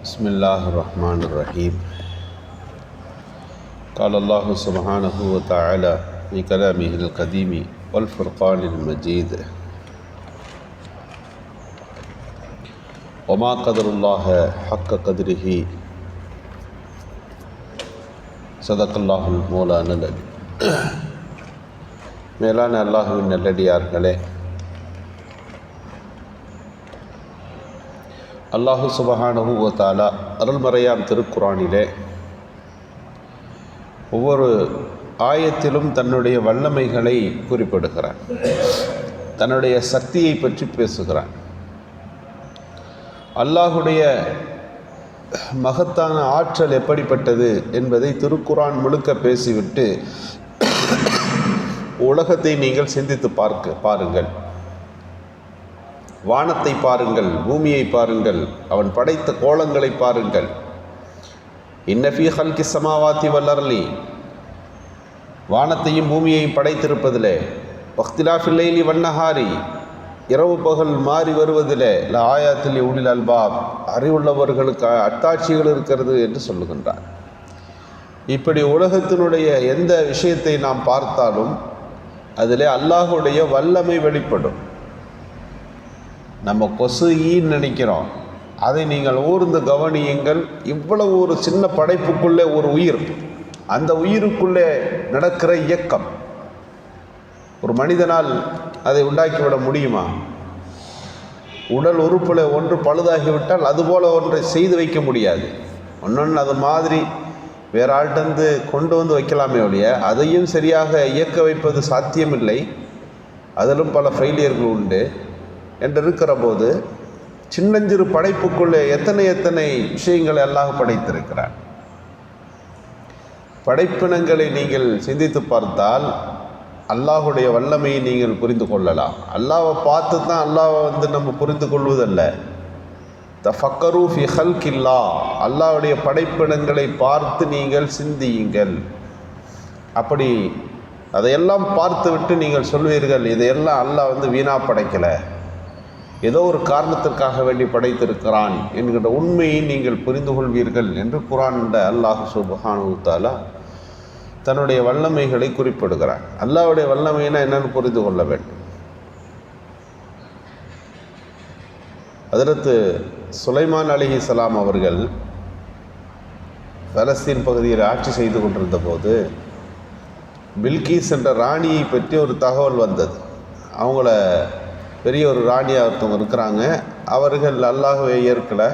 بسم الله الرحمن الرحيم قال الله سبحانه وتعالى في كلامه القديم والفرقان المجيد وما قدر الله حق قدره صدق الله المولانا العلي மேலான அல்லாஹுவின் நல்லடியார்களே அல்லாஹு சுபஹானஹு வ அருள்மறையான் அருள்மறையாம் திருக்குறானிலே ஒவ்வொரு ஆயத்திலும் தன்னுடைய வல்லமைகளை குறிப்பிடுகிறான். தன்னுடைய சக்தியை பற்றி பேசுகிறான். அல்லாஹுடைய மகத்தான ஆற்றல் எப்படிப்பட்டது என்பதை திருக்குரான் முழுக்க பேசிவிட்டு உலகத்தை நீங்கள் சிந்தித்து பார்க்க பாருங்கள். வானத்தை பாருங்கள் பூமியை பாருங்கள் அவன் படைத்த கோலங்களை பாருங்கள். இன்னஃபி ஹல்கி சமாவாத்தி வல்லர்லி வானத்தையும் பூமியையும் படைத்திருப்பதிலே பக்திலாஃபில்லைலி வண்ணஹாரி இரவு பகல் மாறி வருவதிலே ல ஆயாத்தில் உளில் அல்பாப். அறிவுள்ளவர்களுக்கு அத்தாட்சிகள் இருக்கிறது என்று சொல்லுகின்றார். இப்படி உலகத்தினுடைய எந்த விஷயத்தை நாம் பார்த்தாலும் அதிலே அல்லாஹுடைய வல்லமை வெளிப்படும். நம்ம கொசு ஈன்னு நினைக்கிறோம். அதை நீங்கள் ஊர்ந்து கவனியுங்கள். இவ்வளவு ஒரு சின்ன படைப்புக்குள்ளே ஒரு உயிர். அந்த உயிருக்குள்ளே நடக்கிற இயக்கம். ஒரு மனிதனால் அதை உண்டாக்கிவிட முடியுமா? உடல் உறுப்பில் ஒன்று பழுதாகிவிட்டால் அதுபோல் ஒன்றை செய்து வைக்க முடியாது. ஒன்றொன்று அது மாதிரி வேற ஆள்கிட்டருந்து கொண்டு வந்து வைக்கலாமே ஒழிய அதையும் சரியாக இயக்க வைப்பது சாத்தியமில்லை. அதிலும் பல ஃபெயிலியர்கள் உண்டு. என்று இருக்கிற போது சின்னஞ்சிறு படைப்புக்குள்ளே எத்தனை எத்தனை விஷயங்களை அல்லாஹ் படைத்திருக்கிறார் படைப்பினங்களை நீங்கள் சிந்தித்து பார்த்தால் அல்லாஹுடைய வல்லமையை நீங்கள் புரிந்து கொள்ளலாம். அல்லாவை பார்த்து தான் அல்லாவை வந்து நம்ம புரிந்து கொள்வதல்ல. த ஃபக்கரூ ஃபி ஹல்கில்லா. அல்லாவுடைய படைப்பினங்களை பார்த்து நீங்கள் சிந்தியுங்கள். அப்படி அதையெல்லாம் பார்த்து விட்டு நீங்கள் சொல்வீர்கள் இதையெல்லாம் அல்லாஹ் வந்து வீணாக படைக்கலை. ஏதோ ஒரு காரணத்திற்காக வேண்டி படைத்திருக்கிறான் என்கின்ற உண்மையை நீங்கள் புரிந்து கொள்வீர்கள் என்று குரான்ட அல்லாஹ் சுபஹானு தாலா தன்னுடைய வல்லமைகளை குறிப்பிடுகிறான். அல்லாவுடைய வல்லமைனா என்னென்னு புரிந்து கொள்ள வேண்டும். அதற்கு சுலைமான் அலிஹி சலாம் அவர்கள் பலஸ்தீன் பகுதியில் ஆட்சி செய்து கொண்டிருந்த போது பில்கீஸ் என்ற ராணியை பற்றி ஒரு தகவல் வந்தது. அவங்கள பெரிய ஒரு ராணியாக ஒருத்தவங்க இருக்கிறாங்க. அவர்கள் அல்லாஹுவை ஏற்கலை.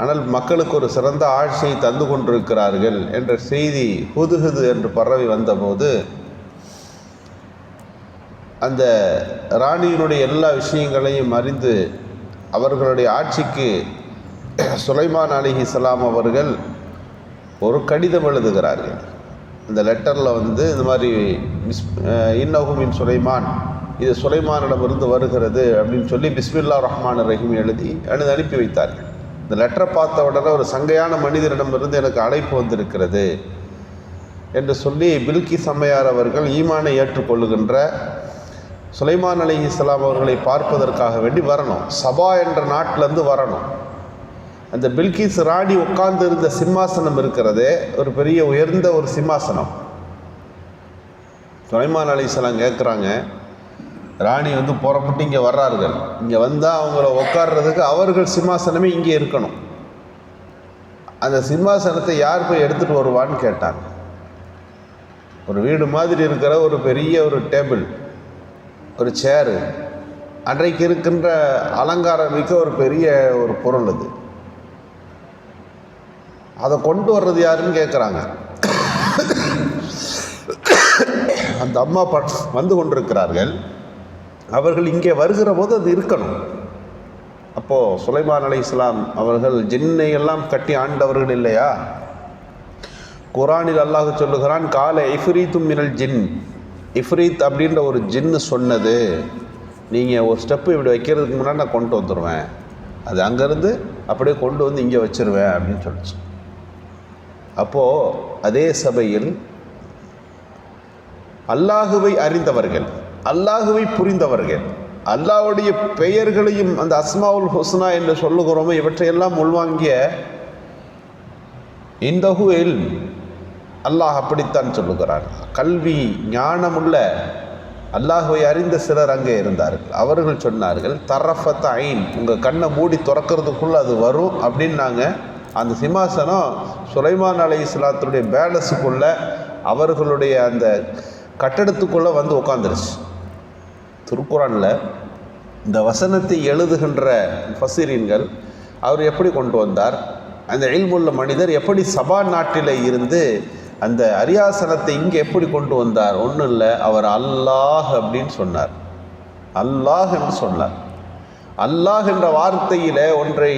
ஆனால் மக்களுக்கு ஒரு சிறந்த ஆட்சியை தந்து கொண்டிருக்கிறார்கள் என்ற செய்தி புதுகுது என்று பரவி வந்தபோது அந்த ராணியினுடைய எல்லா விஷயங்களையும் அறிந்து அவர்களுடைய ஆட்சிக்கு சுலைமான் அலி சலாம் அவர்கள் ஒரு கடிதம் எழுதுகிறார்கள். இந்த லெட்டரில் வந்து இந்த மாதிரி மிஸ் இன்னகுமின் சுலைமான். இது சுலைமானிடமிருந்து வருகிறது அப்படின்னு சொல்லி பிஸ்மில்லா ரஹ்மான் ரஹீம் எழுதி எழுதி அனுப்பி வைத்தார்கள். இந்த லெட்டரை பார்த்த உடனே ஒரு சங்கையான மனிதரிடமிருந்து எனக்கு அழைப்பு வந்திருக்கிறது என்று சொல்லி பில்கி சம்மையார் அவர்கள் ஈமானை ஏற்றுக்கொள்ளுகின்ற சுலைமான் அலி இஸ்லாம் அவர்களை பார்ப்பதற்காக வேண்டி வரணும். சபா என்ற நாட்டிலேருந்து வரணும். அந்த பில்கிஸ் ராணி உட்கார்ந்து இருந்த சிம்மாசனம் இருக்கிறதே ஒரு பெரிய உயர்ந்த ஒரு சிம்மாசனம். சுலைமான் அலி இஸ்லாம் கேட்குறாங்க ராணி வந்து புறப்பட்டு இங்கே வர்றார்கள். இங்கே வந்தால் அவங்கள உட்கார்றதுக்கு அவர்கள் சிம்மாசனமே இங்கே இருக்கணும். அந்த சிம்மாசனத்தை யார் போய் எடுத்துகிட்டு வருவான்னு கேட்டாங்க. ஒரு வீடு மாதிரி இருக்கிற ஒரு பெரிய ஒரு டேபிள் ஒரு சேரு அன்றைக்கு இருக்கின்ற அலங்காரம் மிக்க ஒரு பெரிய ஒரு பொருள் அது. அதை கொண்டு வர்றது யாருன்னு கேட்குறாங்க அந்த அம்மா பட் வந்து கொண்டிருக்கிறார்கள். அவர்கள் இங்கே வருகிற போது அது இருக்கணும். அப்போது சுலைமான் அலி இஸ்லாம் அவர்கள் ஜின்னை எல்லாம் கட்டி ஆண்டவர்கள் இல்லையா? குரானில் அல்லாஹ் சொல்லுகிறான் கால இஃப்ரீத்தும் மினல் ஜின். இஃப்ரீத் அப்படின்ற ஒரு ஜின்னு சொன்னது நீங்கள் ஒரு ஸ்டெப்பு இப்படி வைக்கிறதுக்கு முன்னாடி நான் கொண்டு வந்துடுவேன் அது அங்கேருந்து அப்படியே கொண்டு வந்து இங்கே வச்சிருவேன் அப்படின்னு சொல்லிச்சு. அப்போது அதே சபையில் அல்லாஹுவை அறிந்தவர்கள் அல்லாஹுவை புரிந்தவர்கள். அல்லாஹ்வுடைய பெயர்களையும் அந்த அஸ்மாவுல் ஹுஸ்னா என்று சொல்லுகிறோமோ இவற்றையெல்லாம் உள்வாங்கிய இந்த இல் அல்லாஹ் அப்படித்தான் சொல்லுகிறான். கல்வி ஞானமுள்ள அல்லாஹுவை அறிந்த சிலர் அங்கே இருந்தார்கள். அவர்கள் சொன்னார்கள் தரஃபத் ஐன் உங்கள் கண்ணை மூடி திறக்கிறதுக்குள்ளே அது வரும் அப்படின்னாங்க அந்த சிம்மாசனம் சுலைமான் அலை இஸ்லாத்துடைய பேலஸுக்குள்ளே அவர்களுடைய அந்த கட்டடத்துக்குள்ளே வந்து உட்காந்துருச்சு திருக்குறானில் இந்த வசனத்தை எழுதுகின்ற ஃபசீரின்கள் அவர் எப்படி கொண்டு வந்தார்? அந்த இல்முள்ள மனிதர் எப்படி சபா நாட்டில் இருந்து அந்த அரியாசனத்தை இங்கே எப்படி கொண்டு வந்தார்? ஒன்றும் இல்லை அவர் அல்லாஹ் அப்படின்னு சொன்னார். அல்லாஹ் என்று சொன்னார். அல்லாஹ் என்ற வார்த்தையில் ஒன்றை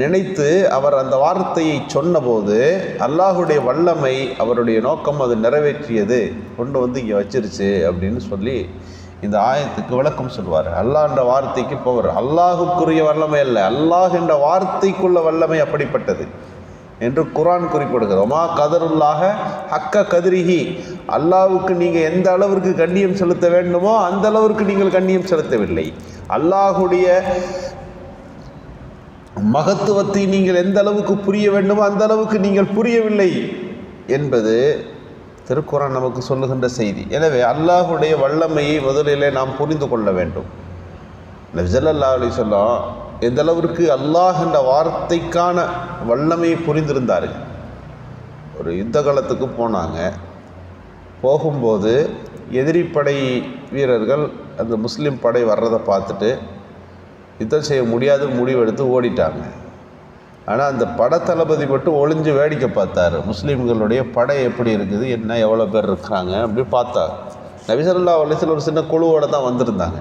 நினைத்து அவர் அந்த வார்த்தையை சொன்னபோது அல்லாஹுடைய வல்லமை அவருடைய நோக்கம் அது நிறைவேற்றியது. கொண்டு வந்து இங்கே வச்சிருச்சு அப்படின்னு சொல்லி இந்த ஆயத்துக்கு விளக்கம் சொல்வார். அல்லாஹ்ன்ற வார்த்தைக்கு போவார். அல்லாஹுக்குரிய வல்லமை அல்ல. அல்லாஹ் என்ற வார்த்தைக்குள்ள வல்லமை அப்படிப்பட்டது என்று குரான் குறிப்பிடுகிறது. ஒமா கதருல்லாக ஹக்க கதிரிஹி. அல்லாவுக்கு நீங்கள் எந்த அளவிற்கு கண்ணியம் செலுத்த வேண்டுமோ அந்த அளவிற்கு நீங்கள் கண்ணியம் செலுத்தவில்லை. அல்லாஹுடைய மகத்துவத்தை நீங்கள் எந்த அளவுக்கு புரிய வேண்டுமோ அந்த அளவுக்கு நீங்கள் புரியவில்லை என்பது திருக்குறான் நமக்கு சொல்லுகின்ற செய்தி. எனவே அல்லாஹுடைய வல்லமையை முதலிலே நாம் புரிந்து கொள்ள வேண்டும். நபிசல்லா அலி சொல்லாம் எந்த அளவிற்கு அல்லாஹ் என்ற வார்த்தைக்கான வல்லமையை புரிந்திருந்தார்கள். ஒரு யுத்த காலத்துக்கு போனாங்க. போகும்போது எதிரிப்படை வீரர்கள் அந்த முஸ்லீம் படை வர்றதை பார்த்துட்டு யுத்தம் செய்ய முடியாதுன்னு முடிவெடுத்து ஓடிட்டாங்க. ஆனால் அந்த படத்தளபதி மட்டும் ஒளிஞ்சு வேடிக்கை பார்த்தாரு. முஸ்லீம்களுடைய படை எப்படி இருக்குது என்ன எவ்வளோ பேர் இருக்கிறாங்க அப்படி பார்த்தார். நபிசல்லா அலிஸ்ல ஒரு சின்ன குழுவோடு தான் வந்திருந்தாங்க.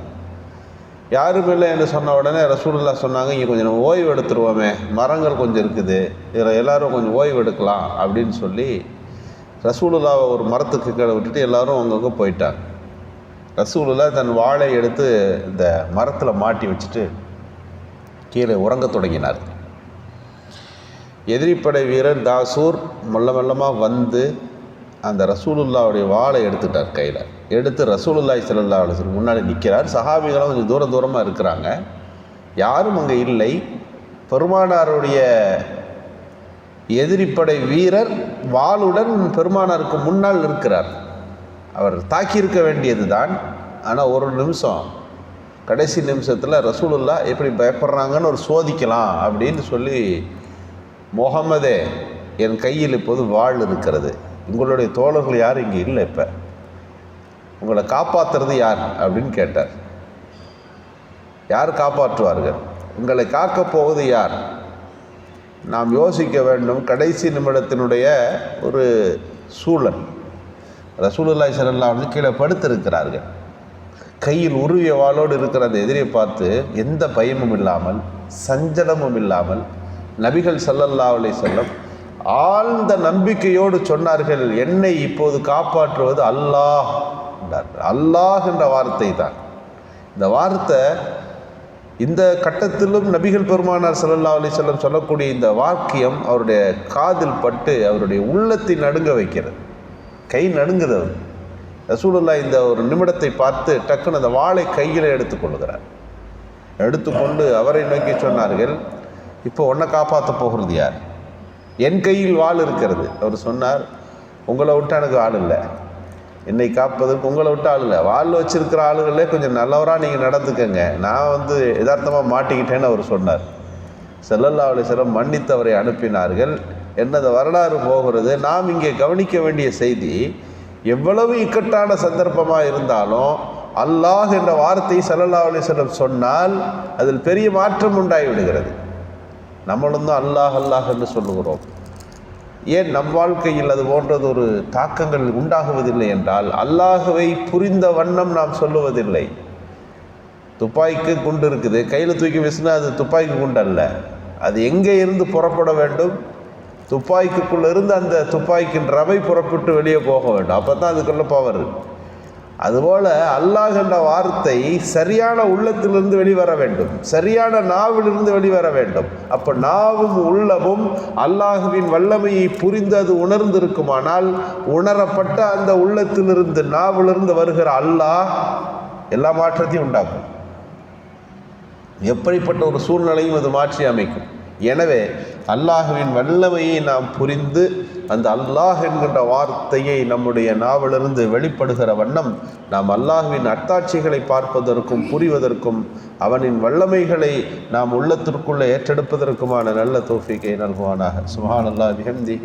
யாரும் இல்லை என்று சொன்ன உடனே ரசூல்லா சொன்னாங்க இங்கே கொஞ்சம் நம்ம ஓய்வு எடுத்துருவோமே மரங்கள் கொஞ்சம் இருக்குது இதில் எல்லோரும் கொஞ்சம் ஓய்வு எடுக்கலாம் அப்படின்னு சொல்லி ரசூலுல்லாவை ஒரு மரத்துக்கு கீழே விட்டுட்டு எல்லாரும் அவங்கவுங்க போயிட்டாங்க. ரசூலுல்லா தன் வாழை எடுத்து இந்த மரத்தில் மாட்டி வச்சுட்டு கீழே உறங்க தொடங்கினார். எதிரிப்படை வீரர் தாசூர் மெல்ல மெல்லமாக வந்து அந்த ரசூலுல்லாவுடைய வாளை எடுத்துட்டார் கையில். எடுத்து ரசூலுல்லாய் சல்லா அலுவலர் முன்னாடி நிற்கிறார் சஹாபிகளும் கொஞ்சம் தூரம் தூரமாக இருக்கிறாங்க. யாரும் அங்கே இல்லை. பெருமானாருடைய எதிரிப்படை வீரர் வாளுடன் பெருமானாருக்கு முன்னால் இருக்கிறார் அவர் தாக்கியிருக்க வேண்டியது தான் ஆனால் ஒரு நிமிஷம் கடைசி நிமிஷத்தில் ரசூலுல்லா எப்படி பயப்படுறாங்கன்னு ஒரு சோதிக்கலாம் அப்படின்னு சொல்லி முகமதே என் கையில் இப்போது வாழ் இருக்கிறது. உங்களுடைய தோழர்கள் யாரும் இங்கே? இல்லை இப்போ. உங்களை காப்பாற்றுறது யார்? அப்படின்னு கேட்டார். யார் காப்பாற்றுவார்கள்? உங்களை காக்கப் போவது யார்? நாம் யோசிக்க வேண்டும். கடைசி நிமிடத்தினுடைய ஒரு சூழல். ரசூலுல்லாய் சரல்லா வந்து கீழே படுத்திருக்கிறார்கள். கையில் உருவிய வாளோடு இருக்கிற அந்த எதிரியை பார்த்து எந்த பயமும் இல்லாமல் சஞ்சலமும் இல்லாமல் நபிகள் சல்லல்லா அலை செல்லம் ஆழ்ந்த நம்பிக்கையோடு சொன்னார்கள் என்னை இப்போது காப்பாற்றுவது அல்லாஹ் அல்லாஹ் என்ற வார்த்தை தான். இந்த வார்த்தை இந்த கட்டத்திலும் நபிகள் பெருமானார் சல்லல்லா அலி செல்லம் சொல்லக்கூடிய இந்த வாக்கியம் அவருடைய காதில் பட்டு அவருடைய உள்ளத்தை நடுங்க வைக்கிறது. கை நடுங்குது அவர் ரசூலுல்லா இந்த ஒரு நிமிடத்தை பார்த்து டக்குன்னு அந்த வாளை கையில் எடுத்துக்கொள்கிறார் எடுத்துக்கொண்டு அவரை நோக்கி சொன்னார்கள் இப்போ உன்னை காப்பாற்ற போகிறது யார்? என் கையில் வாள் இருக்கிறது. அவர் சொன்னார் உங்களை விட்டு எனக்கு ஆள் இல்லை. என்னை காப்பதற்கு உங்களை விட்டு ஆள் இல்லை. வாள் வச்சுருக்கிற ஆளுகளே கொஞ்சம் நல்லவராக நீங்கள் நடந்துக்கங்க. நான் வந்து யதார்த்தமாக மாட்டிக்கிட்டேன்னு அவர் சொன்னார். செல்லல்லா அலிஸ்வரம் மன்னித்து அவரை அனுப்பினார்கள். என்னது வரலாறு போகிறது. நாம் இங்கே கவனிக்க வேண்டிய செய்தி எவ்வளவு இக்கட்டான சந்தர்ப்பமாக இருந்தாலும் அல்லாஹ் என்ற வார்த்தை சல்லல்லா அலிஸ்வரம் சொன்னால் அதில் பெரிய மாற்றம் உண்டாகி விடுகிறது. நம்மளும் தான் அல்லாஹ் அல்லாஹ் என்று சொல்லுகிறோம். ஏன் நம் வாழ்க்கையில் அது போன்றது ஒரு தாக்கங்கள் உண்டாகுவதில்லை என்றால் அல்லாஹுவை புரிந்த வண்ணம் நாம் சொல்லுவதில்லை. துப்பாய்க்கு குண்டு இருக்குது. கையில் தூக்கி வீசினா அது துப்பாக்கி குண்டு அல்ல அது எங்கே இருந்து புறப்பட வேண்டும்? துப்பாக்கிக்குள்ளே இருந்து அந்த துப்பாக்கியின் ரவை புறப்பட்டு வெளியே போக வேண்டும். அப்போ தான் அதுக்குள்ளே பவர் அதுபோல் அல்லாஹ் என்ற வார்த்தை சரியான உள்ளத்திலிருந்து வெளிவர வேண்டும். சரியான நாவிலிருந்து வெளிவர வேண்டும். அப்போ நாவும் உள்ளமும் அல்லாஹுவின் வல்லமையை புரிந்து அது உணர்ந்திருக்குமானால் உணரப்பட்ட அந்த உள்ளத்திலிருந்து நாவிலிருந்து வருகிற அல்லாஹ் எல்லா மாற்றத்தையும் உண்டாக்கும். எப்படிப்பட்ட ஒரு சூழ்நிலையும் அது மாற்றி அமைக்கும். எனவே அல்லாஹுவின் வல்லமையை நாம் புரிந்து அந்த அல்லாஹ் என்கின்ற வார்த்தையை நம்முடைய நாவிலிருந்து வெளிப்படுகிற வண்ணம் நாம் அல்லாஹுவின் அத்தாட்சிகளை பார்ப்பதற்கும் புரிவதற்கும் அவனின் வல்லமைகளை நாம் உள்ளத்திற்குள்ளே ஏற்றெடுப்பதற்குமான நல்ல தோஃபிக்கை நல்குவானாக. சுஹான் அல்லாஹ் பிஹம்தி